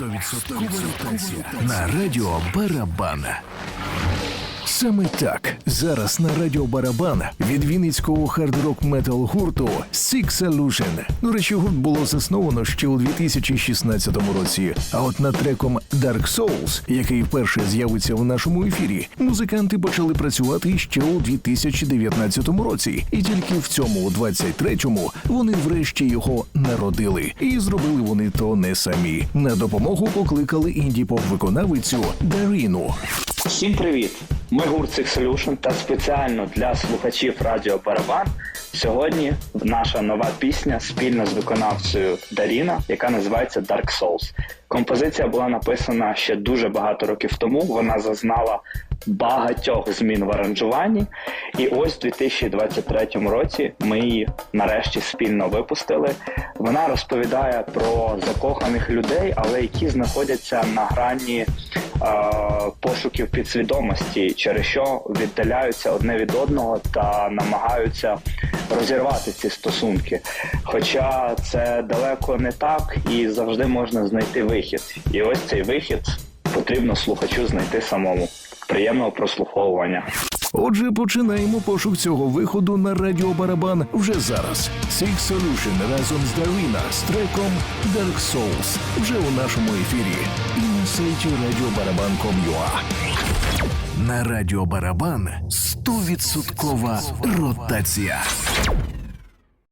100% ротація на радіо Барабан. Саме так зараз на радіо Барабан від вінницького хард-рок метал гурту Six Solution. До речі, гурт було засновано ще у 2016 році. А от над треком Dark Souls, який вперше з'явиться в нашому ефірі, музиканти почали працювати ще у 2019 році, і тільки в цьому, у 23-му, вони врешті його народили. І зробили вони то не самі. На допомогу покликали інді-поп виконавицю Даріну. Всім привіт! Ми гурт Solution та спеціально для слухачів Радіо Барабан. Сьогодні наша нова пісня спільно з виконавцею Даріна, яка називається Dark Souls. Композиція була написана ще дуже багато років тому. Вона зазнала багатьох змін в аранжуванні. І ось у 2023 році ми її нарешті спільно випустили. Вона розповідає про закоханих людей, але які знаходяться на грані пошуків підсвідомості, через що віддаляються одне від одного та намагаються розірвати ці стосунки. Хоча це далеко не так і завжди можна знайти вихід. І ось цей вихід потрібно слухачу знайти самому. Приємного прослуховування. Отже, починаємо пошук цього виходу на радіо Барабан вже зараз. Six Solution разом з Даріна з треком Dark Souls вже у нашому ефірі сайті radioBaraban.com.ua. На радіо Барабан 100% ротація.